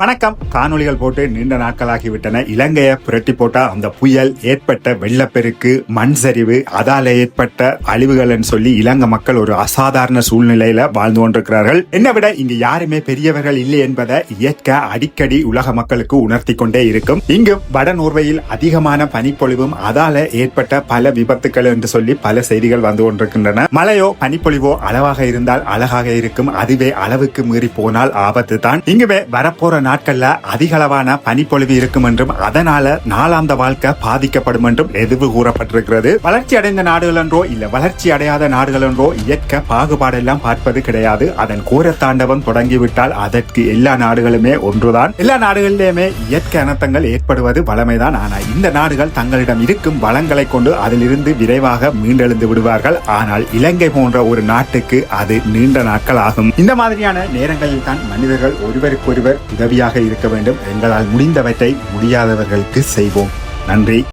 வணக்கம். காணொளிகள் போட்டு நீண்ட நாட்களாகிவிட்டன. இலங்கையை புரட்டி போட்ட அந்த புயல் ஏற்பட்ட வெள்ளப்பெருக்கு மண் சரிவு அதால ஏற்பட்ட அழிவுகள்னு சொல்லி இலங்கை மக்கள் ஒரு அசாதாரண சூழ்நிலையில வாழ்ந்து கொண்டிருக்கிறார்கள். என்னை விட இங்கு யாருமே பெரியவர்கள் இல்லை என்பதை இயற்கை அடிக்கடி உலக மக்களுக்கு உணர்த்தி கொண்டே இருக்கும். இங்கு வட நோர்வையில் அதிகமான பனிப்பொழிவும் அதால ஏற்பட்ட பல விபத்துக்கள் என்று சொல்லி பல செய்திகள் வந்து கொண்டிருக்கின்றன. மழையோ பனிப்பொழிவோ அளவாக இருந்தால் அழகாக இருக்கும். அதுவே அளவுக்கு மீறி போனால் ஆபத்து தான் இங்குவே வரப்போற நாட்கள்ல அதிக அளவான பனிப்பொழிவு இருக்கும் என்றும் அதனால நாளாந்த வாழ்க்கை பாதிக்கப்படும் என்றும் எதுவு கூறப்பட்டிருக்கிறது. வளர்ச்சி அடைந்த நாடுகள் என்றோ இல்ல வளர்ச்சி அடையாத நாடுகள் என்றோ இயற்கை பாகுபாடெல்லாம் பார்ப்பது கிடையாது. அதன் கோர தாண்டவம் தொடங்கிவிட்டால் அதற்கு எல்லா நாடுகளுமே ஒன்றுதான். எல்லா நாடுகளிலுமே இயற்கை அனர்த்தங்கள் ஏற்படுவது வளமைதான். ஆனா இந்த நாடுகள் தங்களிடம் இருக்கும் வளங்களை கொண்டு அதிலிருந்து விரைவாக மீண்டெழுந்து விடுவார்கள். ஆனால் இலங்கை போன்ற ஒரு நாட்டுக்கு அது நீண்ட நாட்கள் ஆகும். இந்த மாதிரியான நேரங்களில் தான் மனிதர்கள் ஒருவருக்கொருவர் உதவியாக இருக்க வேண்டும். எங்களால் முடிந்தவற்றை முடியாதவர்களுக்கு செய்வோம். நன்றி.